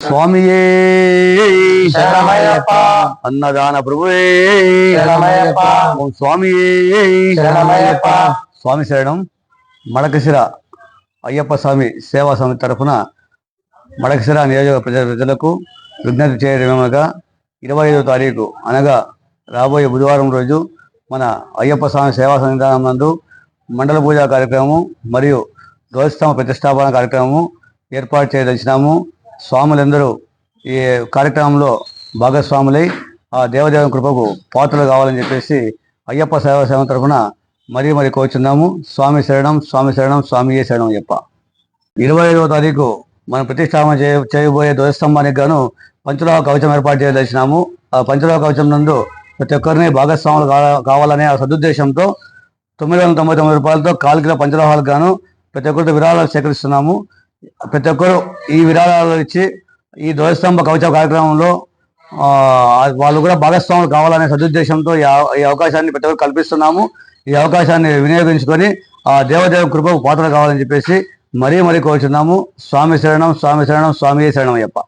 స్వామియే శరణమయ్యప్ప. అన్నదాన ప్రభువే శరణమయ్యప్ప. ఓం స్వామియే శరణమయ్యప్ప. స్వామి శరణం మడకశిర అయ్యప్ప స్వామి సేవా సమితి తరఫున మడకశిర నియోజక ప్రజల ప్రజలకు విజ్ఞప్తి చేయడమేమగా ఇరవై ఐదో తారీఖు అనగా రాబోయే బుధవారం రోజు మన అయ్యప్ప స్వామి సేవా సన్నిధానం నందు మండల పూజా కార్యక్రమం మరియు ధ్వజస్తంభ ప్రతిష్టాపన కార్యక్రమము ఏర్పాటు చేయదలిచినాము స్వాములందరూ ఈ కార్యక్రమంలో భాగస్వాములై ఆ దేవదేవ కృపకు పాత్రలు కావాలని చెప్పేసి అయ్యప్ప సేవ సేవ తరఫున మరీ మరి కోరుచున్నాము. స్వామి శరణం స్వామి శరణం స్వామియే శరణం అయ్యప్ప. ఇరవై ఐదవ తారీఖు మనం ప్రతిష్టాపన చేయ చేయబోయే ధ్వజస్తంభానికి గాను పంచలోహ కవచం ఏర్పాటు చేయదలిచినాము. ఆ పంచలోహ కవచం నందు ప్రతి ఒక్కరిని భాగస్వాములు కావాలనే ఆ సదుద్దేశంతో తొమ్మిది వందల తొంభై తొమ్మిది రూపాయలతో కాలు కిలో పంచలోహాలకు గాను ప్రతి ఒక్కరితో విరాళాలు సేకరిస్తున్నాము. ప్రతి ఒక్కరు ఈ విరాళాలు ఇచ్చి ఈ ధ్వజస్తంభ కవచ కార్యక్రమంలో వాళ్ళు కూడా భాగస్వాములు కావాలనే సదుద్దేశంతో ఈ అవకాశాన్ని ప్రతి ఒక్కరు కల్పిస్తున్నాము. ఈ అవకాశాన్ని వినియోగించుకొని ఆ దేవదేవ కృపకు పాత్ర కావాలని చెప్పేసి మరీ మరీ కోరుచున్నాము. స్వామి శరణం స్వామి శరణం స్వామి శరణం అయ్యప్ప